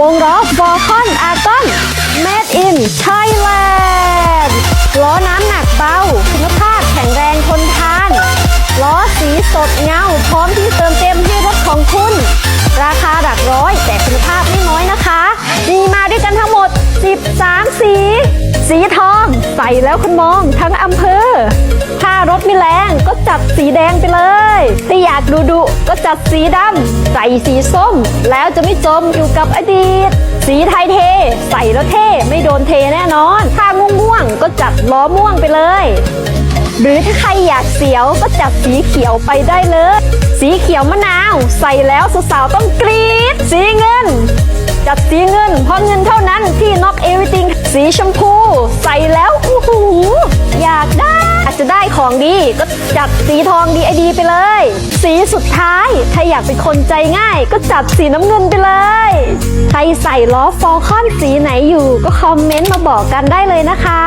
วงล้อฟอร์คอนอาร์กอน Made in Thailand ล้อน้ำหนักเบาคุณภาพแข็งแรงทนทาน ล้อสีสดเงา พร้อมที่เติมเต็มให้รถของคุณ ราคาหลักร้อย แต่คุณภาพไม่น้อยนะคะ มีมาด้วยกันทั้งหมด 13 สี สีทอง ใส่แล้วคุณมองทั้งอำเภอถ้ารถ ไม่แรงก็จัดสีแดงไปเลยถ้าอยากดูดุก็จัดสีดำใส่สีส้ม แล้วจะไม่จมอยู่กับอดีต สีไทยเท ใส่แล้วเทไม่โดนเทแน่นอน ถ้าม่วงๆก็จัดล้อม่วงไปเลย หรือถ้าใครอยากเสียวก็จัดสีเขียวไปได้เลย สีเขียวมะนาวใส่แล้วสาวๆต้องกรี๊ดสีเงินจัดสีเงินเพราะเงินเท่านั้นที่น็อกเอวิติงสีชมพู ใส่แล้วอู้หู ของดีก็จัดสีทองดีไอดีไปเลย สีสุดท้าย ถ้าอยากเป็นคนใจง่าย ก็จัดสีน้ำเงินไปเลย ใครใส่ล้อฟอลคอนสีไหนอยู่ ก็คอมเมนต์มาบอกกันได้เลยนะคะ